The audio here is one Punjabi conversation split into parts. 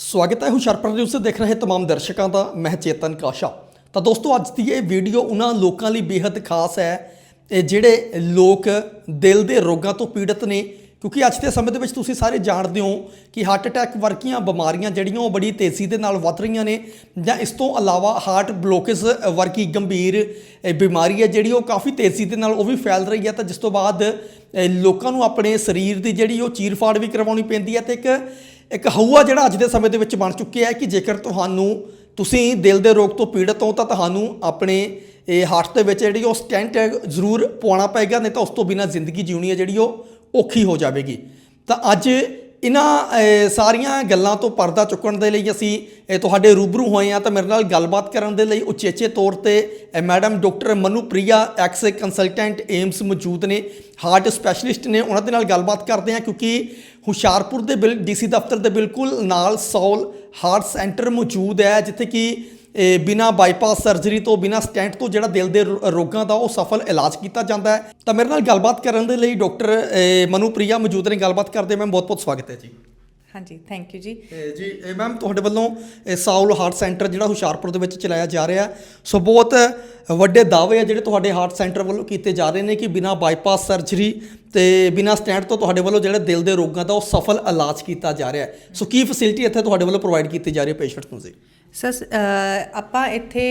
ਸਵਾਗਤ ਹੈ ਹੁਸ਼ਰਪੁਰ ਨਿਊਜ਼ ਦੇਖ ਰਹੇ तमाम ਦਰਸ਼ਕਾਂ ਦਾ, ਮੈਂ ਚੇਤਨ ਕਾਸ਼ਾ। ਤਾਂ ਦੋਸਤੋ, ਅੱਜ ਦੀ ਇਹ ਵੀਡੀਓ ਉਹਨਾਂ ਲੋਕਾਂ ਲਈ ਬੇਹੱਦ ਖਾਸ ਹੈ, ਇਹ ਜਿਹੜੇ ਲੋਕ ਦਿਲ ਦੇ ਰੋਗਾਂ ਤੋਂ ਪੀੜਤ ਨੇ, ਕਿਉਂਕਿ ਅੱਜ ਦੇ ਸਮੇਂ ਦੇ ਵਿੱਚ ਤੁਸੀਂ ਸਾਰੇ ਜਾਣਦੇ ਹੋ ਕਿ ਹਾਰਟ ਅਟੈਕ ਵਰਗੀਆਂ ਬਿਮਾਰੀਆਂ ਜਿਹੜੀਆਂ ਉਹ ਬੜੀ ਤੇਜ਼ੀ ਦੇ ਨਾਲ ਵੱਧ ਰਹੀਆਂ ਨੇ, ਜਾਂ ਇਸ ਤੋਂ ਇਲਾਵਾ ਹਾਰਟ ਬਲੋਕੇਜ ਵਰਗੀ ਗੰਭੀਰ ਬਿਮਾਰੀ ਹੈ ਜਿਹੜੀ ਉਹ ਕਾਫੀ ਤੇਜ਼ੀ ਦੇ ਨਾਲ ਉਹ ਵੀ ਫੈਲ ਰਹੀ ਹੈ। ਤਾਂ ਜਿਸ ਤੋਂ ਬਾਅਦ ਲੋਕਾਂ ਨੂੰ ਆਪਣੇ ਸਰੀਰ ਦੀ ਜਿਹੜੀ ਉਹ ਚੀਰਫਾੜ ਵੀ ਕਰਵਾਉਣੀ ਪੈਂਦੀ ਹੈ ਤੇ ਇੱਕ ਇੱਕ ਹਊਆ ਜਿਹੜਾ ਅੱਜ ਦੇ ਸਮੇਂ ਦੇ ਵਿੱਚ ਬਣ ਚੁੱਕਿਆ ਹੈ ਕਿ ਜੇਕਰ ਤੁਹਾਨੂੰ ਤੁਸੀਂ ਦਿਲ ਦੇ ਰੋਗ ਤੋਂ ਪੀੜਤ ਹੋ ਤਾਂ ਤੁਹਾਨੂੰ ਆਪਣੇ, ਇਹ ਹਾਰਟ ਦੇ ਵਿੱਚ ਜਿਹੜੀ ਉਹ ਸਟੈਂਟ ਜ਼ਰੂਰ ਪਵਾਉਣਾ ਪਏਗਾ, ਨਹੀਂ ਤਾਂ ਉਸ ਤੋਂ ਬਿਨਾਂ ਜ਼ਿੰਦਗੀ ਜਿਉਣੀ ਹੈ ਜਿਹੜੀ ਉਹ ਔਖੀ ਹੋ ਜਾਵੇਗੀ। ਤਾਂ ਅੱਜ ਇਹਨਾਂ ਸਾਰੀਆਂ ਗੱਲਾਂ ਤੋਂ ਪਰਦਾ ਚੁੱਕਣ ਦੇ ਲਈ ਅਸੀਂ ਤੁਹਾਡੇ ਰੂਬਰੂ ਹੋਏ ਆ ਤਾਂ ਮੇਰੇ ਨਾਲ ਗੱਲਬਾਤ ਕਰਨ ਦੇ ਲਈ ਉਚੇਚੇ ਤੌਰ ਤੇ madam doctor Manupriya ex consultant AIIMS ਮੌਜੂਦ ਨੇ, ਹਾਰਟ ਸਪੈਸ਼ਲਿਸਟ ਨੇ, ਉਹਨਾਂ ਦੇ ਨਾਲ ਗੱਲਬਾਤ ਕਰਦੇ ਆ ਕਿਉਂਕਿ ਹੁਸ਼ਿਆਰਪੁਰ ਦੇ ਬਿਲ, ਡੀਸੀ ਦਫ਼ਤਰ ਦੇ ਬਿਲਕੁਲ ਨਾਲ ਸੌਲ ਹਾਰਟ ਸੈਂਟਰ ਮੌਜੂਦ ਹੈ, ਜਿੱਥੇ ਕਿ ਬਿਨਾ ਬਾਈਪਾਸ ਸਰਜਰੀ ਤੋਂ ਬਿਨਾ ਸਟੈਂਟ ਤੋਂ ਜਿਹੜਾ ਦਿਲ ਦੇ ਰੋਗਾਂ ਦਾ ਉਹ ਸਫਲ ਇਲਾਜ ਕੀਤਾ ਜਾਂਦਾ ਹੈ। ਤਾਂ ਮੇਰੇ ਨਾਲ ਗੱਲਬਾਤ ਕਰਨ ਦੇ ਲਈ ਡਾਕਟਰ ਮਨੂ ਪ੍ਰਿਆ ਮੌਜੂਦ ਨੇ। ਗੱਲਬਾਤ ਕਰਦੇ ਮੈਂ ਬਹੁਤ ਬਹੁਤ ਸਵਾਗਤ ਹੈ ਜੀ। ਹਾਂਜੀ ਥੈਂਕ ਯੂ ਜੀ। ਜੀ ਇਹ ਮੈਮ ਤੁਹਾਡੇ ਵੱਲੋਂ ਸਾਊਲ ਹਾਰਟ ਸੈਂਟਰ ਜਿਹੜਾ ਹੁਸ਼ਿਆਰਪੁਰ ਦੇ ਵਿੱਚ ਚਲਾਇਆ ਜਾ ਰਿਹਾ। ਸੋ ਬਹੁਤ ਵੱਡੇ ਦਾਅਵੇ ਆ ਜਿਹੜੇ ਤੁਹਾਡੇ ਹਾਰਟ ਸੈਂਟਰ ਵੱਲੋਂ ਕੀਤੇ ਜਾ ਰਹੇ ਨੇ ਕਿ ਬਿਨਾ ਬਾਈਪਾਸ ਸਰਜਰੀ ਤੇ ਬਿਨਾ ਸਟੈਂਟ ਤੋਂ ਤੁਹਾਡੇ ਵੱਲੋਂ ਜਿਹੜੇ ਦਿਲ ਦੇ ਰੋਗਾਂ ਦਾ ਉਹ ਸਫਲ ਇਲਾਜ ਕੀਤਾ ਜਾ ਰਿਹਾ ਸੋ ਕੀ ਫੈਸਿਲਿਟੀ ਇੱਥੇ ਤੁਹਾਡੇ ਵੱਲੋਂ ਪ੍ਰੋਵਾਈਡ ਕੀਤੀ ਜਾ ਰਹੀ ਹੈ ਪੇਸ਼ੈਂਟਸ ਨੂੰ ਜੀ? ਸਰ ਆਪਾਂ ਇੱਥੇ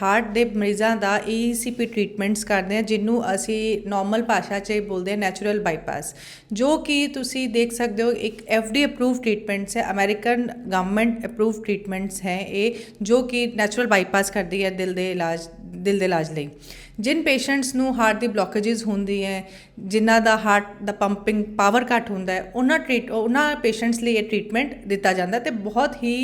ਹਾਰਟ ਦੇ ਮਰੀਜ਼ਾਂ ਦਾ ਈਸੀਪੀ ਟ੍ਰੀਟਮੈਂਟਸ ਕਰਦੇ ਹਾਂ, ਜਿਹਨੂੰ ਅਸੀਂ ਨਾਰਮਲ ਭਾਸ਼ਾ 'ਚ ਬੋਲਦੇ ਹਾਂ ਨੈਚੁਰਲ ਬਾਈਪਾਸ ਜੋ ਕਿ ਤੁਸੀਂ ਦੇਖ ਸਕਦੇ ਹੋ, ਇੱਕ ਡੀ ਅਪਰੂਵਡ ਟ੍ਰੀਟਮੈਂਟਸ ਹੈ ਅਮਰੀਕਨ ਗਵਰਨਮੈਂਟ ਅਪਰੂਵਡ ਟ੍ਰੀਟਮੈਂਟਸ ਹੈ ਇਹ, ਜੋ ਕਿ ਨੈਚੁਰਲ ਬਾਈਪਾਸ ਕਰਦੀ ਹੈ ਦਿਲ ਦੇ ਇਲਾਜ ਦਿਲ ਦੇ ਇਲਾਜ ਲਈ। ਜਿਨ ਪੇਸ਼ੈਂਟਸ ਨੂੰ ਹਾਰਟ ਦੀ ਬਲੋਕੇजेस ਹੁੰਦੀ ਹੈ ਜਿਨ੍ਹਾਂ ਦਾ ਹਾਰਟ ਦਾ ਪੰਪਿੰਗ ਪਾਵਰ ਘੱਟ ਹੁੰਦਾ ਹੈ ਉਹਨਾਂ ਟ੍ਰੀਟ ਉਹਨਾਂ ਪੇਸ਼ੈਂਟਸ ਲਈ ਇਹ ਟ੍ਰੀਟਮੈਂਟ ਦਿੱਤਾ ਜਾਂਦਾ ਤੇ ਬਹੁਤ ਹੀ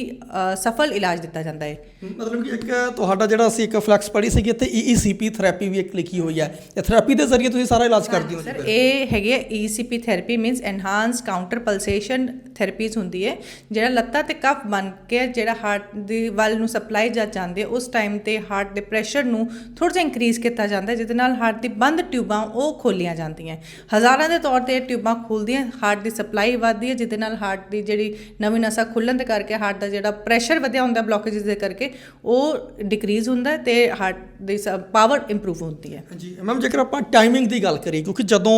ਸਫਲ ਇਲਾਜ ਦਿੱਤਾ ਜਾਂਦਾ ਹੈ। ਮਤਲਬ ਕਿ ਇੱਕ ਤੁਹਾਡਾ ਜਿਹੜਾ ਅਸੀਂ ਇੱਕ ਫਲੈਕਸ ਪੜੀ ਸੀਗੀ ਇੱਥੇ ਈਈਸੀਪੀ ਥੈਰੇਪੀ ਵੀ ਇੱਕ ਲਿਖੀ ਹੋਈ ਹੈ। ਇਹ ਥੈਰੇਪੀ ਦੇ ਜ਼ਰੀਏ ਤੁਸੀਂ ਸਾਰਾ ਇਲਾਜ ਕਰਦੇ ਹੋ ਸਰ ਇਹ ਹੈਗੇ ECP therapy means enhance counter pulsation therapies ਹੁੰਦੀ ਹੈ ਜਿਹੜਾ ਲੱਤਾਂ ਤੇ ਕਫ ਬਣ ਕੇ ਜਿਹੜਾ ਹਾਰਟ ਦੀ ਵੱਲ ਨੂੰ ਸਪਲਾਈ ਜਾ ਜਾਂਦੀ ਹੈ ਉਸ ਟਾਈਮ ਤੇ ਹਾਰਟ ਦੇ ਪ੍ਰੈਸ਼ਰ ਨੂੰ ਥੋੜਾ ਜਿਹਾ ਇਨਕਰੀਜ਼ ਕੀਤਾ ਜਾਂਦਾ ਜਿਹਦੇ ਨਾਲ ਹਾਰਟ ਦੀ ਬੰਦ ਟਿਊਬਾਂ ਉਹ ਖੋਲੀਆਂ ਜਾਂਦੀਆਂ ਹਜ਼ਾਰਾਂ ਦੇ ਤੌਰ ਤੇ ਇਹ ਟਿਊਬਾਂ ਖੁੱਲਦੀਆਂ ਹਾਰਟ ਦੀ ਸਪਲਾਈ ਵੱਧਦੀ ਹੈ, ਜਿਹਦੇ ਨਾਲ ਹਾਰਟ ਦੀ ਜਿਹੜੀ ਨਵੀਂ ਨਸਾਂ ਖੁੱਲਣ ਦੇ ਕਰਕੇ ਹਾਰਟ ਦਾ ਜਿਹੜਾ ਪ੍ਰੈਸ਼ਰ ਵਧਿਆ ਹੁੰਦਾ ਬਲੋਕੇजेस ਦੇ ਕਰਕੇ, ਉਹ ਡਿਕਰੀਜ਼ ਹੁੰਦਾ ਹੈ ਤੇ ਹਾਰਟ ਦੀ ਪਾਵਰ ਇੰਪਰੂਵ ਹੁੰਦੀ ਹੈ। ਜੀ ਮੈਮ ਜੇਕਰ ਆਪਾਂ ਟਾਈਮਿੰਗ ਦੀ ਗੱਲ ਕਰੀਏ, ਕਿਉਂਕਿ ਜਦੋਂ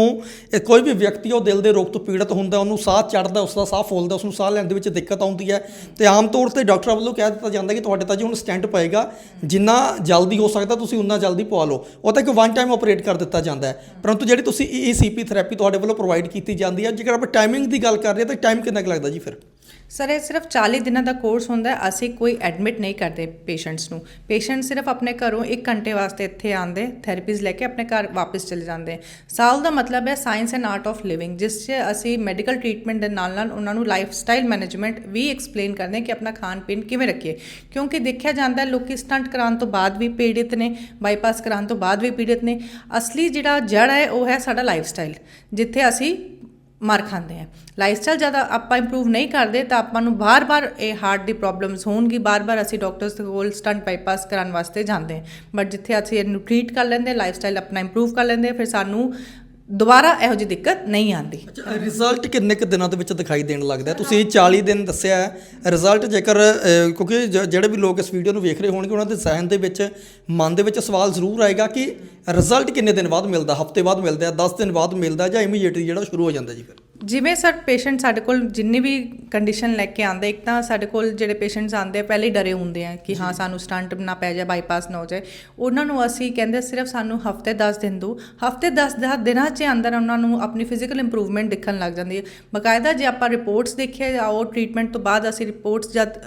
ਇਹ ਕੋਈ ਵੀ ਵਿਅਕਤੀ ਉਹ ਦਿਲ ਦੇ ਰੋਗ ਤੋਂ ਪੀੜਤ ਹੁੰਦਾ ਉਹਨੂੰ ਸਾਹ ਚੜਦਾ ਉਸਦਾ ਸਾਹ ਫੁੱਲਦਾ ਉਸ ਨੂੰ ਸਾਹ ਲੈਣ ਦੇ ਵਿੱਚ ਦਿੱਕਤ ਆਉਂਦੀ ਹੈ, ਤੇ ਆਮ ਤੌਰ ਤੇ ਡਾਕਟਰਾਂ ਵੱਲੋਂ ਕਹਿ ਦਿੱਤਾ ਜਾਂਦਾ ਕਿ ਤੁਹਾਡੇ ਤਾਂ ਜੀ ਹੁਣ ਸਟੈਂਟ ਪਏਗਾ, ਜਿੰਨਾ ਜਲਦੀ ਹੋ ਸਕਦਾ ਤੁਸੀਂ ਉਨਾ ਜਲਦੀ ਪਵਾ ਲਓ। ਉਹ ਤਾਂ ਇੱਕ ਵਨ ਟਾਈਮ ਆਪਰੇਟ ਕਰ ਦਿੱਤਾ ਜਾਂਦਾ ਹੈ। ਪਰੰਤੂ ਜਿਹੜੀ ਤੁਸੀਂ ਈਸੀਪੀ ਥੈਰੇਪੀ ਤੁਹਾਡੇ ਵੱਲੋਂ ਪ੍ਰੋਵਾਈਡ ਕੀਤੀ ਜਾਂਦੀ ਹੈ, ਜੇਕਰ ਆਪਾਂ ਟਾਈਮਿੰਗ ਦੀ ਗੱਲ ਕਰ ਰਹੇ ਹਾਂ, ਤਾਂ ਟਾਈਮ ਕਿੰਨਾ ਕੁ ਲੱਗਦਾ ਜੀ ਫਿਰ? ਸਰ, ਇਹ ਸਿਰਫ 40 ਦਿਨਾਂ ਦਾ ਕੋਰਸ ਹੁੰਦਾ ਹੈ। ਅਸੀਂ ਕੋਈ ਐਡਮਿਟ ਨਹੀਂ ਕਰਦੇ ਪੇਸ਼ੈਂਟਸ ਨੂੰ। ਪੇਸ਼ੈਂਟ ਸਿਰਫ ਆਪਣੇ ਘਰੋਂ 1 ਘੰਟੇ ਵਾਸਤੇ ਇੱਥੇ ਆਉਂਦੇ ਥੈਰੇਪੀਜ਼ ਲੈ ਕੇ ਆਪਣੇ ਘਰ ਵਾਪਸ ਚਲੇ ਜਾਂਦੇ। ਸਾਲ ਦਾ ਮਤਲਬ ਹੈ science and art of living ਜਿਸ 'ਚ ਅਸੀਂ ਮੈਡੀਕਲ ਟ੍ਰੀਟਮੈਂਟ ਦੇ ਨਾਲ ਨਾਲ ਉਹਨਾਂ ਨੂੰ ਲਾਈਫ ਸਟਾਈਲ ਮੈਨੇਜਮੈਂਟ ਵੀ ਐਕਸਪਲੇਨ ਕਰਦੇ ਕਿ ਆਪਣਾ ਖਾਣ ਪੀਣ ਕਿਵੇਂ ਰੱਖੀਏ। ਕਿਉਂਕਿ ਦੇਖਿਆ ਜਾਂਦਾ ਹੈ, ਲੋਕੀ ਸਟੰਟ ਕਰਾਉਣ ਤੋਂ ਬਾਅਦ ਵੀ ਪੀੜਿਤ ਨੇ ਬਾਈਪਾਸ ਕਰਾਉਣ ਤੋਂ ਬਾਅਦ ਵੀ ਪੀੜਿਤ ਨੇ। ਅਸਲੀ ਜਿਹੜਾ ਜੜ ਹੈ, ਉਹ ਹੈ ਸਾਡਾ ਲਾਈਫ ਸਟਾਈਲ ਜਿੱਥੇ ਅਸੀਂ ਮਾਰ ਖਾਂਦੇ ਆ। ਲਾਈਫਸਟਾਈਲ ਜ਼ਿਆਦਾ ਆਪਾਂ ਇੰਪਰੂਵ ਨਹੀਂ ਕਰਦੇ ਤਾਂ ਆਪਾਂ ਨੂੰ ਬਾਰ-ਬਾਰ ਇਹ ਹਾਰਟ ਦੀ ਪ੍ਰੋਬਲਮਸ ਹੋਣਗੀ। ਬਾਰ-ਬਾਰ ਅਸੀਂ ਡਾਕਟਰਸ ਦੇ ਕੋਲ ਸਟੰਟ ਬਾਈਪਾਸ ਕਰਾਉਣ ਵਾਸਤੇ ਜਾਂਦੇ ਹਾਂ ਬਟ ਜਿੱਥੇ ਅਸੀਂ ਇਹਨੂੰ ਟ੍ਰੀਟ ਕਰ ਲੈਂਦੇ ਲਾਈਫਸਟਾਈਲ ਆਪਣਾ ਇੰਪਰੂਵ ਕਰ ਲੈਂਦੇ ਫਿਰ ਸਾਨੂੰ ਦੁਬਾਰਾ ਇਹੋ ਜਿਹੀ ਦਿੱਕਤ ਨਹੀਂ ਆਉਂਦੀ। ਰਿਜ਼ਲਟ ਕਿੰਨੇ ਕੁ ਦਿਨਾਂ ਦੇ ਵਿੱਚ ਦਿਖਾਈ ਦੇਣ ਲੱਗਦਾ? ਹੈ? ਤੁਸੀਂ 40 ਦਿਨ ਦੱਸਿਆ ਹੈ ਰਿਜ਼ਲਟ ਜੇਕਰ ਅਹ, ਕਿਉਂਕਿ ਜ- ਜਿਹੜੇ ਵੀ ਲੋਕ ਇਸ ਵੀਡੀਓ ਨੂੰ ਵੇਖ ਰਹੇ ਹੋਣਗੇ ਉਹਨਾਂ ਦੇ ਜ਼ਹਿਨ ਦੇ ਵਿੱਚ ਮਨ ਦੇ ਵਿੱਚ ਸਵਾਲ ਜ਼ਰੂਰ ਆਏਗਾ ਕਿ ਰਿਜ਼ਲਟ ਕਿੰਨੇ ਦਿਨ ਬਾਅਦ ਮਿਲਦਾ? ਹਫ਼ਤੇ ਬਾਅਦ ਮਿਲਦਾ ਹੈ 10 ਦਿਨ ਬਾਅਦ ਮਿਲਦਾ ਜਾਂ ਇਮੀਡੀਏਟਲੀ ਜਿਹੜਾ ਸ਼ੁਰੂ ਹੋ ਜਾਂਦਾ ਜੀ ਫਿਰ? ਜਿਵੇਂ ਸਰ ਪੇਸ਼ੈਂਟ ਸਾਡੇ ਕੋਲ ਜਿੰਨੀ ਵੀ ਕੰਡੀਸ਼ਨ ਲੈ ਕੇ ਆਉਂਦੇ ਇੱਕ ਤਾਂ ਸਾਡੇ ਕੋਲ ਜਿਹੜੇ ਪੇਸ਼ੈਂਟਸ ਆਉਂਦੇ ਆ ਪਹਿਲੇ ਹੀ ਡਰੇ ਹੁੰਦੇ ਆ ਕਿ ਹਾਂ ਸਾਨੂੰ ਸਟੰਟ ਨਾ ਪੈ ਜਾਏ ਬਾਈਪਾਸ ਨਾ ਹੋ ਜਾਏ। ਉਹਨਾਂ ਨੂੰ ਅਸੀਂ ਕਹਿੰਦੇ ਸਿਰਫ ਸਾਨੂੰ ਹਫ਼ਤੇ 10 ਦਿਨ ਦਿਓ। ਹਫ਼ਤੇ 10 10 ਦਿਨਾਂ 'ਚ ਅੰਦਰ ਉਹਨਾਂ ਨੂੰ ਆਪਣੀ ਫਿਜ਼ੀਕਲ ਇੰਪਰੂਵਮੈਂਟ ਦਿਖਣ ਲੱਗ ਜਾਂਦੀ ਹੈ। ਬਕਾਇਦਾ ਜੇ ਆਪਾਂ ਰਿਪੋਰਟਸ ਦੇਖੀਏ ਜਾਂ ਉਹ ਟ੍ਰੀਟਮੈਂਟ ਤੋਂ ਬਾਅਦ ਅਸੀਂ ਰਿਪੋਰਟਸ ਜਦ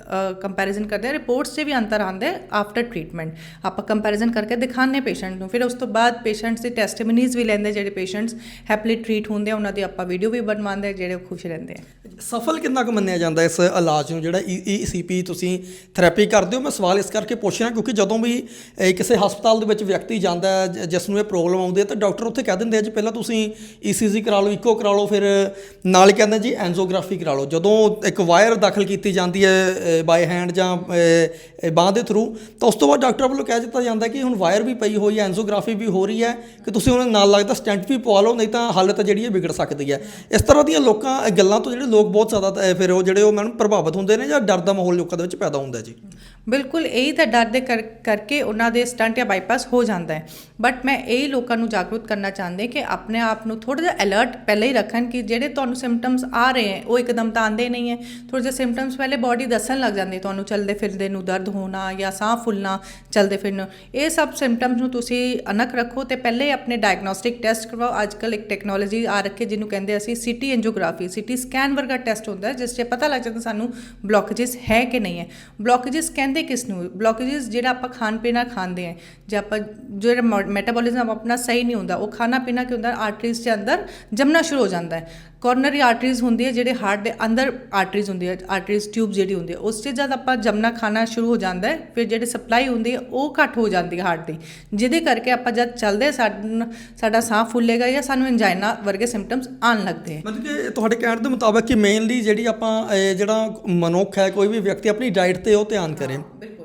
ਕੰਪੈਰੀਜ਼ਨ ਕਰਦੇ ਆ ਰਿਪੋਰਟਸ 'ਚ ਵੀ ਅੰਤਰ ਆਉਂਦੇ ਆਫਟਰ ਟ੍ਰੀਟਮੈਂਟ ਆਪਾਂ ਕੰਪੈਰੀਜ਼ਨ ਕਰਕੇ ਦਿਖਾਉਂਦੇ ਪੇਸ਼ੈਂਟ ਨੂੰ। ਫਿਰ ਉਸ ਤੋਂ ਬਾਅਦ ਪੇਸ਼ੈਂਟਸ ਦੀ ਟੈਸਟੀਮਨੀਜ਼ ਵੀ ਲੈਂਦੇ ਜਿਹੜੇ ਪੇਸ਼ੈਂਟਸ ਹੈਪਲੀ ਟ੍ਰੀਟ ਹੁੰਦੇ ਆ ਉਹਨਾਂ ਦੀ ਆਪਾਂ ਵੀਡੀਓ ਵੀ ਬਣਵਾਉਂਦੇ ਆ ਜਿਹੜੇ ਖੁਸ਼ ਰਹਿੰਦੇ ਆ। ਸਫਲ ਕਿੰਨਾ ਕੁ ਮੰਨਿਆ ਜਾਂਦਾ ਇਸ ਇਲਾਜ ਨੂੰ, ਜਿਹੜਾ ਈਸੀਪੀ ਤੁਸੀਂ ਥੈਰੇਪੀ ਕਰਦੇ ਹੋ? ਮੈਂ ਸਵਾਲ ਇਸ ਕਰਕੇ ਪੁੱਛ ਰਿਹਾ ਕਿਉਂਕਿ ਜਦੋਂ ਵੀ ਕਿਸੇ ਹਸਪਤਾਲ ਦੇ ਵਿੱਚ ਵਿਅਕਤੀ ਜਾਂਦਾ ਜਿਸ ਨੂੰ ਇਹ ਪ੍ਰੋਬਲਮ ਆਉਂਦੀ ਹੈ, ਤਾਂ ਡਾਕਟਰ ਉੱਥੇ ਕਹਿ ਦਿੰਦੇ ਆ ਜੀ, ਪਹਿਲਾਂ ਤੁਸੀਂ ਈਸੀਜੀ ਕਰਾ ਲਓ ਇਕੋ ਕਰਾ ਲਓ, ਫਿਰ ਨਾਲ ਹੀ ਕਹਿੰਦੇ ਜੀ ਐਂਜੋਗ੍ਰਾਫੀ ਕਰਾ ਲਓ। ਜਦੋਂ ਇੱਕ ਵਾਇਰ ਦਾਖਲ ਕੀਤੀ ਜਾਂਦੀ ਹੈ ਬਾਈ ਹੈਂਡ ਜਾਂ ਬਾਹ ਦੇ ਥਰੂ ਤਾਂ ਉਸ ਤੋਂ ਬਾਅਦ ਡਾਕਟਰ ਵੱਲੋਂ ਕਹਿ ਦਿੱਤਾ ਜਾਂਦਾ ਕਿ ਹੁਣ ਵਾਇਰ ਵੀ ਪਈ ਹੋਈ ਹੈ ਐਂਜੋਗ੍ਰਾਫੀ ਵੀ ਹੋ ਰਹੀ ਹੈ, ਕਿ ਤੁਸੀਂ ਉਹਨਾਂ ਨਾਲ ਲੱਗਦਾ ਸਟੈਂਟ ਵੀ ਪਵਾ ਲਓ, ਨਹੀਂ ਤਾਂ ਹਾਲਤ ਜਿਹੜੀ ਹੈ ਵਿਗੜ ਸਕਦੀ ਹੈ। ਇਸ ਤਰ੍ਹਾਂ ਦੀਆਂ ਲੋਕਾਂ ਗੱਲਾਂ ਤੋਂ ਜਿਹੜੇ ਲੋਕ ਬਹੁਤ ਜ਼ਿਆਦਾ ਅ, ਫਿਰ ਉਹ ਜਿਹੜੇ ਉਹ ਮੈਨੂੰ ਪ੍ਰਭਾਵਿਤ ਹੁੰਦੇ ਨੇ ਜਾਂ ਡਰ ਦਾ ਮਾਹੌਲ ਲੋਕਾਂ ਦੇ ਵਿੱਚ ਪੈਦਾ ਹੁੰਦਾ ਜੀ? ਬਿਲਕੁਲ ਇਹੀ ਤਾਂ ਡਰ ਦੇ ਕਰਕੇ ਉਹਨਾਂ ਦੇ ਸਟੰਟ ਜਾਂ ਬਾਈਪਾਸ ਹੋ ਜਾਂਦਾ ਹੈ। ਬਟ ਮੈਂ ਇਹ ਲੋਕਾਂ ਨੂੰ ਜਾਗਰੂਕ ਕਰਨਾ ਚਾਹੁੰਦੇ ਕਿ ਆਪਣੇ ਆਪ ਨੂੰ ਥੋੜਾ ਜਿਹਾ ਅਲਰਟ ਪਹਿਲਾਂ ਹੀ ਰੱਖਣ ਕਿ ਜਿਹੜੇ ਤੁਹਾਨੂੰ ਸਿੰਪਟਮਸ ਆ ਰਹੇ ਹੈ, ਉਹ ਇੱਕਦਮ ਤਾਂ ਆਂਦੇ ਨਹੀਂ ਹੈ। ਥੋੜੇ ਜਿਹਾ ਸਿੰਪਟਮਸ ਪਹਿਲੇ ਬਾਡੀ ਦੱਸਣ ਲੱਗ ਜਾਂਦੀ, ਤੁਹਾਨੂੰ ਚੱਲਦੇ ਫਿਰਦੇ ਨੂੰ ਦਰਦ ਹੋਣਾ ਜਾਂ ਸਾਹ ਫੁੱਲਣਾ, ਚੱਲਦੇ ਫਿਰਨ। ਇਹ ਸਭ ਸਿੰਪਟਮਸ ਨੂੰ ਤੁਸੀਂ ਅਨਕ ਰੱਖੋ ਤੇ ਪਹਿਲੇ ਹੀ ਆਪਣੇ ਡਾਇਗਨੋਸਟਿਕ ਟੈਸਟ ਕਰਵਾਓ। ਅੱਜਕੱਲ ਇੱਕ ਟੈਕਨੋਲੋਜੀ ਆ ਰੱਖੇ ਜਿਹਨੂੰ ਕਹਿੰਦੇ ਅਸੀਂ ਸਿਟੀ ਐਂਜੀਓਗ੍ਰਾਫੀ ਸੀਟੀ ਸਕੈਨ ਵਰਗਾ ਟੈਸਟ ਹੁੰਦਾ ਜਿਸ 'ਚ ਪਤਾ ਲੱਗ ਜਾਂਦਾ ਸਾਨੂੰ ਬਲੌਕੇजेस ਹੈ ਕਿ ਨਹੀਂ ਹੈ। ਬਲੌਕੇजेस ਕਹਿੰਦੇ ਕਿਸ ਨੂੰ? ਬਲੋਕੇजेस ਜਿਹੜਾ ਆਪਾਂ ਖਾਣ ਪੀਣਾ ਖਾਂਦੇ ਆ ਜੇ ਆਪਾਂ ਜਿਹੜਾ ਮੈਟਾਬੋਲਿਜ਼ਮ ਆਪਣਾ ਸਹੀ ਨਹੀਂ ਹੁੰਦਾ, ਉਹ ਖਾਣਾ ਪੀਣਾ ਕੀ ਹੁੰਦਾ? ਆਰਟਰੀਜ਼ ਦੇ ਅੰਦਰ ਜਮਣਾ ਸ਼ੁਰੂ ਹੋ ਜਾਂਦਾ ਹੈ। ਕੋਰਨਰੀ ਆਰਟਰੀਜ਼ ਹੁੰਦੀ ਹੈ ਜਿਹੜੇ ਹਾਰਟ ਦੇ ਅੰਦਰ ਆਰਟਰੀਜ਼ ਹੁੰਦੀ ਹੈ ਆਰਟਰੀਜ਼ ਟਿਊਬ ਜਿਹੜੀ ਹੁੰਦੀ ਹੈ ਉਸ 'ਚ ਜਦ ਆਪਾਂ ਜਮਣਾ ਖਾਣਾ ਸ਼ੁਰੂ ਹੋ ਜਾਂਦਾ ਹੈ ਫਿਰ ਜਿਹੜੀ ਸਪਲਾਈ ਹੁੰਦੀ ਹੈ ਉਹ ਘੱਟ ਹੋ ਜਾਂਦੀ ਹੈ ਹਾਰਟ ਦੀ ਜਿਹਦੇ ਕਰਕੇ ਆਪਾਂ ਜਦ ਚੱਲਦੇ ਸਾਡਾ ਸਾਡਾ ਸਾਹ ਫੁੱਲੇਗਾ ਜਾਂ ਸਾਨੂੰ ਐਂਜਾਈਨਾ ਵਰਗੇ ਸਿੰਪਟਮਸ ਆਉਣ ਲੱਗਦੇ ਹੈ ਮਤਲਬ ਕਿ ਤੁਹਾਡੇ ਕਹਿਣ ਦੇ ਮੁਤਾਬਕ ਕਿ ਮੇਨਲੀ ਜਿਹੜੀ ਆਪਾਂ ਜਿਹੜਾ ਮਨੁੱਖ ਹੈ ਕੋਈ ਵੀ ਵਿਅਕਤੀ ਆਪਣੀ ਡਾਈਟ ਤੇ ਉਹ ਧਿਆਨ ਕਰੇ। ਬਿਲਕੁਲ।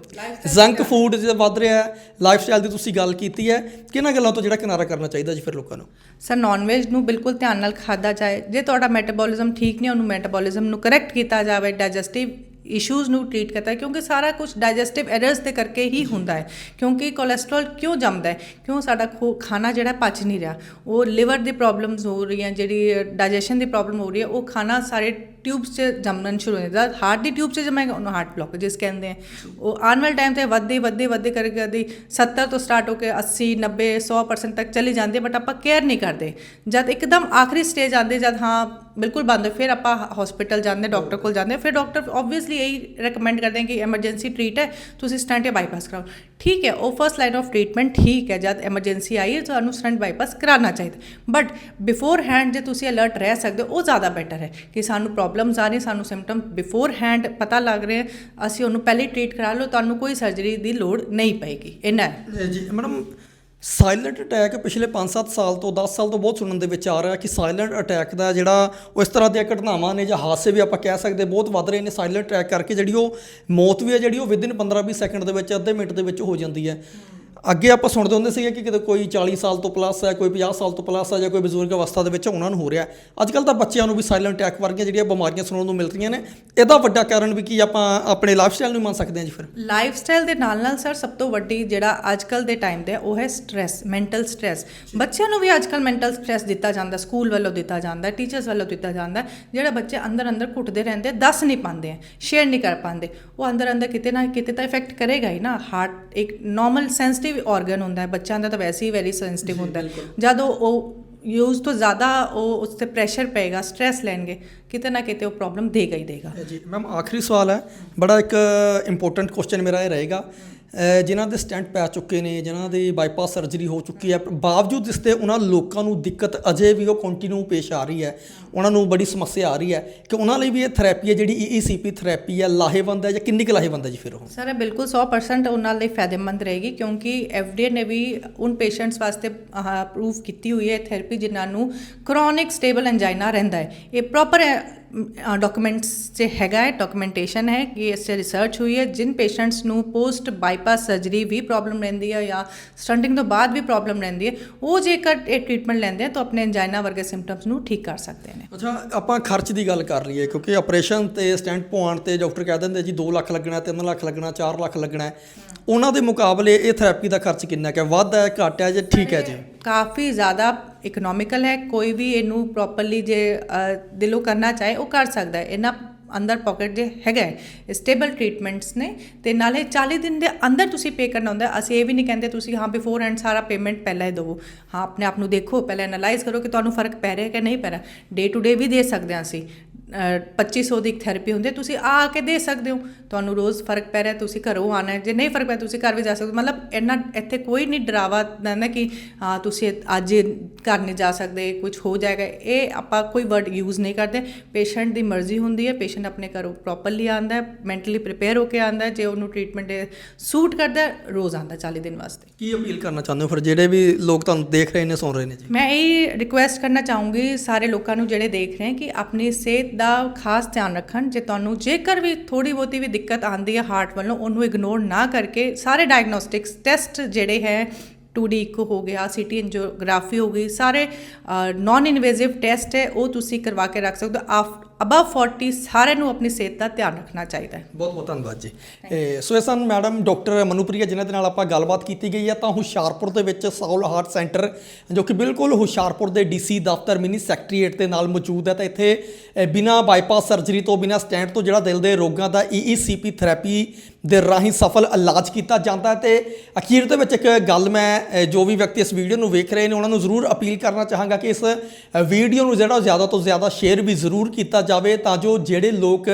ਜੰਕ ਫੂਡ ਜਿਹੜਾ ਵੱਧ ਰਿਹਾ ਹੈ ਲਾਈਫ ਸਟਾਈਲ ਦੀ ਤੁਸੀਂ ਗੱਲ ਕੀਤੀ ਹੈ ਕਿਹਨਾਂ ਗੱਲਾਂ ਤੋਂ ਜਿਹੜਾ ਕਿਨਾਰਾ ਕਰਨਾ ਚਾਹੀਦਾ ਜੀ ਫਿਰ ਲੋਕਾਂ ਨੂੰ? ਸਰ ਨਾਨ ਵੈਜ ਨੂੰ ਬਿਲਕੁਲ ਧਿਆਨ ਨਾਲ ਖਾਦਾ ਜਾਏ। ਜੇ ਤੁਹਾਡਾ ਮੈਟਾਬੋਲਿਜ਼ਮ ਠੀਕ ਨਹੀਂ ਉਹਨੂੰ ਮੈਟਾਬੋਲਿਜ਼ਮ ਨੂੰ ਕਰੈਕਟ ਕੀਤਾ ਜਾਵੇ ਡਾਈਜੈਸਟਿਵ ਇਸ਼ੂਜ਼ ਨੂੰ ਟ੍ਰੀਟ ਕਰਤਾ ਹੈ ਕਿਉਂਕਿ ਸਾਰਾ ਕੁਝ ਡਾਈਜੈਸਟਿਵ ਐਰਰਸ ਦੇ ਕਰਕੇ ਹੀ ਹੁੰਦਾ ਹੈ। ਕਿਉਂਕਿ ਕੋਲੇਸਟ੍ਰੋਲ ਕਿਉਂ ਜੰਮਦਾ ਹੈ? ਕਿਉਂ ਸਾਡਾ ਖੋ- ਖਾਣਾ ਜਿਹੜਾ ਪਚ ਨਹੀਂ ਰਿਹਾ? ਉਹ ਲਿਵਰ ਦੀ ਪ੍ਰੋਬਲਮਸ ਹੋ ਰਹੀਆਂ ਜਿਹੜੀ ਡਾਈਜੈਸ਼ਨ ਦੀ ਪ੍ਰੋਬਲਮ ਹੋ ਰਹੀ ਹੈ ਉਹ ਖਾਣਾ ਸਾਰੇ ਟਿਊਬਸ 'ਚ ਜੰਮਣ ਸ਼ੁਰੂ ਹੋ ਜਾਂਦਾ ਹਾਰਟ ਦੀ ਟਿਊਬ 'ਚ ਜਮੇਗਾ, ਉਹਨੂੰ ਹਾਰਟ ਬਲੌਕੇजेस ਕਹਿੰਦੇ ਆ। ਉਹ ਆਉਣ ਵਾਲੇ ਟਾਈਮ ਤੇ ਵੱਧਦੇ ਵੱਧਦੇ ਵੱਧਦੇ ਕਰਕੇ ਕਦੀ 70 ਤੋਂ ਸਟਾਰਟ ਹੋ ਕੇ 80 90 100% ਤੱਕ ਚਲੀ ਜਾਂਦੇ ਬਟ ਆਪਾਂ ਕੇਅਰ ਨਹੀਂ ਕਰਦੇ। ਜਦ ਇੱਕਦਮ ਆਖਰੀ ਸਟੇਜ ਆਉਂਦੇ ਜਦ ਹਾਂ ਬਿਲਕੁਲ ਬੰਦ ਹੋਏ, ਫਿਰ ਆਪਾਂ ਹਸਪੀਟਲ ਜਾਂਦੇ ਡਾਕਟਰ ਕੋਲ ਜਾਂਦੇ ਫਿਰ ਡਾਕਟਰ ਆਬਵੀਅਸਲੀ ਇਹੀ ਰეკਮੈਂਡ ਕਰਦੇ ਹਨ ਕਿ ਐਮਰਜੈਂਸੀ ਟ੍ਰੀਟ ਹੈ ਤੁਸੀਂ ਸਟੰਟ ਜਾਂ ਬਾਈਪਾਸ ਕਰਾਓ। ਠੀਕ ਹੈ ਉਹ ਫਰਸਟ ਲਾਈਨ ਆਫ ਟ੍ਰੀਟਮੈਂਟ ਠੀਕ ਹੈ। ਜਦ ਐਮਰਜੈਂਸੀ ਆਈ ਹੈ ਤੁਹਾਨੂੰ ਸਟੰਟ ਬਾਈਪਾਸ ਕਰਾਉਣਾ ਚਾਹੀਦਾ ਬਟ ਬਿਫੋਰ ਹੈਂਡ ਜੇ ਤੁਸੀਂ ਅਲਰਟ ਰਹਿ ਸਕਦੇ ਹੋ ਉਹ ਜ਼ਿਆਦਾ ਬੈਟਰ ਹੈ ਕਿ ਸਾਨੂੰ ਪ੍ਰੋਬਲਮਸ ਆ ਰਹੀ ਸਾਨੂੰ ਸਿੰਪਟਮ ਬਿਫੋਰ ਹੈਂਡ ਪਤਾ ਲੱਗ ਰਹੇ ਅਸੀਂ ਉਹਨੂੰ ਪਹਿਲੇ ਟ੍ਰੀਟ ਕਰਾ ਲਓ ਤੁਹਾਨੂੰ ਕੋਈ ਸਰਜਰੀ ਦੀ ਲੋੜ ਨਹੀਂ ਪਏਗੀ। ਇੰਨਾ ਜੀ ਮੈਡਮ ਸਾਇਲੈਂਟ ਅਟੈਕ ਪਿਛਲੇ 5-7 ਸਾਲ ਤੋਂ 10 ਸਾਲ ਤੋਂ ਬਹੁਤ ਸੁਣਨ ਦੇ ਵਿੱਚ ਆ ਰਿਹਾ ਕਿ ਸਾਇਲੈਂਟ ਅਟੈਕ ਦਾ ਜਿਹੜਾ ਉਹ ਇਸ ਤਰ੍ਹਾਂ ਦੀਆਂ ਘਟਨਾਵਾਂ ਨੇ ਜਾਂ ਹਾਦਸੇ ਵੀ ਆਪਾਂ ਕਹਿ ਸਕਦੇ, ਬਹੁਤ ਵੱਧ ਰਹੇ ਨੇ ਸਾਇਲੈਂਟ ਅਟੈਕ ਕਰਕੇ ਜਿਹੜੀ ਉਹ ਮੌਤ ਵੀ ਹੈ, ਜਿਹੜੀ ਉਹ ਵਿਦਿਨ 15-20 ਸੈਕਿੰਡ ਦੇ ਵਿੱਚ, ਅੱਧੇ ਮਿੰਟ ਦੇ ਵਿੱਚ ਹੋ ਜਾਂਦੀ ਹੈ। ਅੱਗੇ ਆਪਾਂ ਸੁਣਦੇ ਹੁੰਦੇ ਸੀ ਕਿ ਕਿਤੇ ਕੋਈ 40 ਸਾਲ ਤੋਂ ਪਲੱਸ ਹੈ, ਕੋਈ 50 ਸਾਲ ਤੋਂ ਪਲੱਸ ਹੈ ਜਾਂ ਕੋਈ ਬਜ਼ੁਰਗ ਅਵਸਥਾ ਦੇ ਵਿੱਚ ਉਹਨਾਂ ਨੂੰ ਹੋ ਰਿਹਾ ਅੱਜ ਕੱਲ ਤਾਂ ਬੱਚਿਆਂ ਨੂੰ ਵੀ ਸਾਇਲੈਂਟ ਅਟੈਕ ਵਰਗੀਆਂ ਜਿਹੜੀਆਂ ਬਿਮਾਰੀਆਂ ਸੁਣਨ ਨੂੰ ਮਿਲ ਰਹੀਆਂ ਨੇ। ਇਹਦਾ ਵੱਡਾ ਕਾਰਨ ਵੀ ਕੀ ਆਪਾਂ ਆਪਣੇ ਲਾਈਫ ਸਟਾਈਲ ਨੂੰ ਮੰਨ ਸਕਦੇ ਹਾਂ ਜੀ ਫਿਰ? ਲਾਈਫ ਸਟਾਈਲ ਦੇ ਨਾਲ ਨਾਲ ਸਰ ਸਭ ਤੋਂ ਵੱਡੀ ਜਿਹੜਾ ਅੱਜ ਕੱਲ ਦੇ ਟਾਈਮ 'ਤੇ ਉਹ ਹੈ ਸਟ्रेस ਮੈਂਟਲ ਸਟ्रेस ਬੱਚਿਆਂ ਨੂੰ ਵੀ ਅੱਜ ਕੱਲ ਮੈਂਟਲ ਸਟ्रेस ਦਿੱਤਾ ਜਾਂਦਾ ਸਕੂਲ ਵੱਲੋਂ ਦਿੱਤਾ ਜਾਂਦਾ ਟੀਚਰਸ ਵੱਲੋਂ ਦਿੱਤਾ ਜਾਂਦਾ, ਜਿਹੜਾ ਬੱਚੇ ਅੰਦਰ ਅੰਦਰ ਘੁੱਟਦੇ ਰਹਿੰਦੇ, ਦੱਸ ਨਹੀਂ ਪਾਉਂਦੇ ਸ਼ੇਅਰ ਨਹੀਂ ਕਰ ਪਾਉਂਦੇ। ਉਹ ਅੰਦਰ ਅੰਦਰ ਕਿਤੇ ਨਾ ਕਿਤੇ ਤਾਂ ਇਫੈਕਟ ਕਰੇਗਾ ਹੀ ਨਾ। ਹਾਰਟ ਇੱਕ ਨਾਰਮਲ ਸੈਂਸਿਟਿਵ ਆਰਗਨ ਹੁੰਦਾ ਹੈ ਬੱਚਿਆਂ ਦਾ ਤਾਂ ਵੈਸੇ ਹੀ ਵੈਰੀ ਸੈਂਸਿਟਿਵ ਹੁੰਦਾ ਹੈ। ਜਦ ਉਹ ਯੂਜ਼ ਤੋਂ ਜ਼ਿਆਦਾ ਉਹ ਉਸ ਤੇ ਪ੍ਰੈਸ਼ਰ ਪਏਗਾ ਸਟ्रेस ਲੈਣਗੇ ਕਿਤੇ ਨਾ ਕਿਤੇ ਉਹ ਪ੍ਰੋਬਲਮ ਦੇਗਾ ਹੀ ਦੇਗਾ। ਜੀ ਮੈਮ ਆਖਰੀ ਸਵਾਲ ਹੈ। ਬੜਾ ਇੱਕ ਇੰਪੋਰਟੈਂਟ ਕੁਐਸਚਨ ਮੇਰਾ ਇਹ ਰਹੇਗਾ। ਜਿਨ੍ਹਾਂ ਦੇ ਸਟੈਂਟ ਪੈ ਚੁੱਕੇ ਨੇ, ਜਿਨ੍ਹਾਂ ਦੀ ਬਾਈਪਾਸ ਸਰਜਰੀ ਹੋ ਚੁੱਕੀ ਹੈ, ਬਾਵਜੂਦ ਇਸ ਤੇ ਉਹਨਾਂ ਲੋਕਾਂ ਨੂੰ ਦਿੱਕਤ ਅਜੇ ਵੀ ਉਹ ਕੰਟੀਨਿਊ ਪੇਸ਼ ਆ ਰਹੀ ਹੈ, ਉਹਨਾਂ ਨੂੰ ਬੜੀ ਸਮੱਸਿਆ ਆ ਰਹੀ ਹੈ ਕਿ ਉਹਨਾਂ ਲਈ ਵੀ ਇਹ ਥੈਰੇਪੀ ਹੈ, ਜਿਹੜੀ ਈਈਸੀਪੀ ਥੈਰੇਪੀ ਹੈ, ਲਾਹੇਵੰਦ ਹੈ ਜਾਂ ਕਿੰਨੀ ਕੁ ਲਾਹੇਵੰਦ ਹੈ ਜੀ ਫਿਰ ਉਹ? ਸਰ ਇਹ ਬਿਲਕੁਲ 100% ਉਹਨਾਂ ਲਈ ਫਾਇਦੇਮੰਦ ਰਹੇਗੀ ਕਿਉਂਕਿ ਐਫਡੀਏ ਨੇ ਵੀ ਉਨ ਪੇਸ਼ੈਂਟਸ ਵਾਸਤੇ ਅਪਰੂਵ ਕੀਤੀ ਹੋਈ ਹੈ ਥੈਰੇਪੀ ਜਿਨ੍ਹਾਂ ਨੂੰ ਕ੍ਰੋਨਿਕ ਸਟੇਬਲ ਐਂਜਾਈਨਾ ਰਹਿੰਦਾ ਹੈ। ਇਹ ਪ੍ਰੋਪਰ ਡਾਕੂਮੈਂਟਸ 'ਚ ਹੈਗਾ ਹੈ ਡਾਕੂਮੈਂਟੇਸ਼ਨ ਹੈ ਕਿ ਇਸ 'ਚ ਰਿਸਰਚ ਹੋਈ ਹੈ ਜਿਨ ਪੇਸ਼ੈਂਟਸ ਨੂੰ ਪੋਸਟ ਬਾਈਪਾਸ ਸਰਜਰੀ ਵੀ ਪ੍ਰੋਬਲਮ ਰਹਿੰਦੀ ਹੈ ਜਾਂ ਸਟੰਟਿੰਗ ਤੋਂ ਬਾਅਦ ਵੀ ਪ੍ਰੋਬਲਮ ਰਹਿੰਦੀ ਹੈ ਉਹ ਜੇਕਰ ਇਹ ਟ੍ਰੀਟਮੈਂਟ ਲੈਂਦੇ ਆ ਤਾਂ ਆਪਣੇ ਐਂਜਾਈਨਾ ਵਰਗੇ ਸਿੰਪਟਮਸ ਨੂੰ ਠੀਕ ਕਰ ਸਕਦੇ ਨੇ। ਅੱਛਾ ਆਪਾਂ ਖਰਚ ਦੀ ਗੱਲ ਕਰ ਲਈਏ ਕਿਉਂਕਿ ਆਪਰੇਸ਼ਨ ਤੇ ਸਟੈਂਟ ਪਵਾਉਣ ਤੇ ਡਾਕਟਰ ਕਹਿ ਦਿੰਦੇ ਜੀ 2 ਲੱਖ ਲੱਗਣਾ 3 ਲੱਖ ਲੱਗਣਾ 4 ਲੱਖ ਲੱਗਣਾ। ਉਹਨਾਂ ਦੇ ਮੁਕਾਬਲੇ ਇਹ ਥੈਰੇਪੀ ਦਾ ਖਰਚ ਕਿੰਨਾ ਕੁ ਹੈ? ਵੱਧ ਹੈ ਘੱਟ ਹੈ ਜਾਂ ਠੀਕ ਹੈ ਜੀ? ਕਾਫੀ ਜ਼ਿਆਦਾ ਇਕਨੋਮਿਕਲ ਹੈ, ਕੋਈ ਵੀ ਇਹਨੂੰ ਪ੍ਰੋਪਰਲੀ ਜੇ ਦਿਲੋਂ ਕਰਨਾ ਚਾਹੇ, ਉਹ ਕਰ ਸਕਦਾ ਹੈ। ਇਹਨਾਂ ਅੰਦਰ ਪਾਕਟ ਜੇ ਹੈਗਾ ਸਟੇਬਲ ਟ੍ਰੀਟਮੈਂਟਸ ਨੇ। ਤੇ ਨਾਲੇ 40 ਦਿਨ ਦੇ ਅੰਦਰ ਤੁਸੀਂ ਪੇ ਕਰਨਾ ਹੁੰਦਾ ਅਸੀਂ ਇਹ ਵੀ ਨਹੀਂ ਕਹਿੰਦੇ ਤੁਸੀਂ ਹਾਂ ਬਿਫੋਰ ਐਂਡ ਸਾਰਾ ਪੇਮੈਂਟ ਪਹਿਲਾਂ ਹੀ ਦਿਓ ਹਾਂ, ਆਪਣੇ ਆਪ ਨੂੰ ਦੇਖੋ, ਪਹਿਲਾਂ ਐਨਾਲਾਈਜ਼ ਕਰੋ ਕਿ ਤੁਹਾਨੂੰ ਫ਼ਰਕ ਪੈ ਰਿਹਾ ਕਿ ਨਹੀਂ ਪੈ ਰਿਹਾ। ਡੇ ਟੂ ਡੇ ਵੀ ਦੇ ਸਕਦੇ ਹਾਂ ਅਸੀਂ। 2500 ਦੀ ਇੱਕ ਥੈਰੇਪੀ ਹੁੰਦੀ ਤੁਸੀਂ ਆ ਕੇ ਦੇ ਸਕਦੇ ਹੋ। ਤੁਹਾਨੂੰ ਰੋਜ਼ ਫ਼ਰਕ ਪੈ ਰਿਹਾ ਤੁਸੀਂ ਘਰੋਂ ਆਣਾ ਹੈ। ਜੇ ਨਹੀਂ ਫ਼ਰਕ ਪਿਆ ਤੁਸੀਂ ਘਰ ਵੀ ਜਾ ਸਕਦੇ ਮਤਲਬ ਇੰਨਾ ਇੱਥੇ ਕੋਈ ਨਹੀਂ ਡਰਾਵਾ ਨਾ ਕਿ ਹਾਂ ਤੁਸੀਂ ਅੱਜ ਘਰ ਨਹੀਂ ਜਾ ਸਕਦੇ ਕੁਝ ਹੋ ਜਾਏਗਾ। ਇਹ ਆਪਾਂ ਕੋਈ ਵਰਡ ਯੂਜ਼ ਨਹੀਂ ਕਰਦੇ। ਪੇਸ਼ੈਂਟ ਦੀ ਮਰਜ਼ੀ ਹੁੰਦੀ ਹੈ ਪੇਸ਼ੈਂਟ ਆਪਣੇ ਘਰੋਂ ਪ੍ਰੋਪਰਲੀ ਆਂਦਾ ਹੈ ਮੈਂਟਲੀ ਪ੍ਰਿਪੇਅਰ ਹੋ ਕੇ ਆਂਦਾ ਹੈ। ਜੇ ਉਹਨੂੰ ਟ੍ਰੀਟਮੈਂਟ ਸੂਟ ਕਰਦਾ ਰੋਜ਼ ਆਂਦਾ 40 ਦਿਨ ਵਾਸਤੇ। ਕੀ ਅਪੀਲ ਕਰਨਾ ਚਾਹੁੰਦੇ ਹੋ? ਫਿਰ ਜਿਹੜੇ ਵੀ ਲੋਕ ਤੁਹਾਨੂੰ ਦੇਖ ਰਹੇ ਨੇ ਸੁਣ ਰਹੇ ਨੇ ਜੀ। ਮੈਂ ਇਹ ਰਿਕੁਐਸਟ ਕਰਨਾ ਚਾਹੂੰਗੀ ਸਾਰੇ ਲੋਕਾਂ ਨੂੰ ਜਿਹੜੇ ਦੇਖ ਰਹੇ ਕਿ ਆਪਣੀ ਸਿਹਤ ਦਾ ਖਾਸ ਧਿਆਨ ਰੱਖਣ, ਜੇ ਤੁਹਾਨੂੰ ਜੇਕਰ ਵੀ ਥੋੜੀ ਬਹੁਤੀ ਵੀ ਦਿੱਕਤ ਆਂਦੀ ਹੈ ਹਾਰਟ ਵੱਲੋਂ, ਉਹਨੂੰ ਇਗਨੋਰ ਨਾ ਕਰਕੇ ਸਾਰੇ ਡਾਇਗਨੋਸਟਿਕਸ ਟੈਸਟ ਜਿਹੜੇ ਹੈ 2D ਇਕੋ ਹੋ ਗਿਆ ਸਿਟੀ ਐਂਜੀਓਗ੍ਰਾਫੀ ਹੋ ਗਈ, ਸਾਰੇ ਨਾਨ ਇਨਵੇਸਿਵ ਟੈਸਟ ਹੈ, ਉਹ ਤੁਸੀਂ ਕਰਵਾ ਕੇ ਰੱਖ ਸਕਦੇ ਹੋ। ਅਬਵ 40 ਸਾਰਿਆਂ ਨੂੰ ਆਪਣੀ ਸਿਹਤ ਦਾ ਧਿਆਨ ਰੱਖਣਾ ਚਾਹੀਦਾ ਹੈ। ਬਹੁਤ ਬਹੁਤ ਧੰਨਵਾਦ ਜੀ। ਸੋ ਇਹ ਸਨ ਮੈਡਮ ਡਾਕਟਰ ਮਨੂਪ੍ਰਿਆ, ਜਿਨ੍ਹਾਂ ਦੇ ਨਾਲ ਆਪਾਂ ਗੱਲਬਾਤ ਕੀਤੀ ਗਈ ਹੈ, ਤਾਂ ਹੁਸ਼ਿਆਰਪੁਰ ਦੇ ਵਿੱਚ ਸਾਊਲ ਹਾਰਟ ਸੈਂਟਰ ਜੋ ਕਿ ਬਿਲਕੁਲ ਹੁਸ਼ਿਆਰਪੁਰ ਦੇ ਡੀਸੀ ਦਫ਼ਤਰ ਮਿਨੀ ਸੈਕਟਰੀਏਟ ਦੇ ਨਾਲ ਮੌਜੂਦ ਹੈ, ਤਾਂ ਇੱਥੇ ਬਿਨਾਂ ਬਾਈਪਾਸ ਸਰਜਰੀ ਤੋਂ, ਬਿਨਾਂ ਸਟੈਂਟ ਤੋਂ ਜਿਹੜਾ ਦਿਲ ਦੇ ਰੋਗਾਂ ਦਾ ਈਈਸੀਪੀ ਥੈਰੇਪੀ ਦੇ ਰਾਹੀਂ ਸਫਲ ਇਲਾਜ ਕੀਤਾ ਜਾਂਦਾ ਹੈ ਤੇ ਅਖੀਰ ਦੇ ਵਿੱਚ ਇੱਕ ਗੱਲ ਮੈਂ ਜੋ ਵੀ ਵਿਅਕਤੀ ਇਸ ਵੀਡੀਓ ਨੂੰ ਵੇਖ ਰਹੇ ਨੇ, ਉਹਨਾਂ ਨੂੰ ਜ਼ਰੂਰ ਅਪੀਲ ਕਰਨਾ ਚਾਹਾਂਗਾ ਕਿ ਇਸ ਵੀਡੀਓ ਨੂੰ ਜਿਹੜਾ ਉਹ ਜ਼ਿਆਦਾ ਤੋਂ ਜ਼ਿਆਦਾ ਸ਼ੇਅਰ ਵੀ ਜ਼ਰੂਰ ਕੀਤਾ ਜਾਵੇ ਤਾਂ ਜੋ ਜਿਹੜੇ ਲੋਕ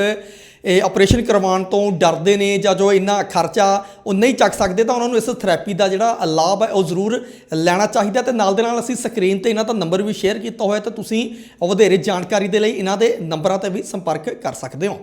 ਇਹ ਆਪਰੇਸ਼ਨ ਕਰਵਾਉਣ ਤੋਂ ਡਰਦੇ ਨੇ ਜਾਂ ਜੋ ਇੰਨਾ ਖਰਚਾ ਉਹ ਨਹੀਂ ਚੱਕ ਸਕਦੇ ਤਾਂ ਉਹਨਾਂ ਨੂੰ ਇਸ ਥੈਰੇਪੀ ਦਾ ਜਿਹੜਾ ਲਾਭ ਹੈ ਉਹ ਜ਼ਰੂਰ ਲੈਣਾ ਚਾਹੀਦਾ ਤੇ ਨਾਲ ਦੇ ਨਾਲ ਅਸੀਂ ਸਕਰੀਨ ਤੇ ਇਹਨਾਂ ਦਾ ਨੰਬਰ ਵੀ ਸ਼ੇਅਰ ਕੀਤਾ ਹੋਇਆ ਤੇ ਤੁਸੀਂ ਵਧੇਰੇ ਜਾਣਕਾਰੀ ਦੇ ਲਈ ਇਹਨਾਂ ਦੇ ਨੰਬਰਾਂ ਤੇ ਵੀ ਸੰਪਰਕ ਕਰ ਸਕਦੇ ਹੋ।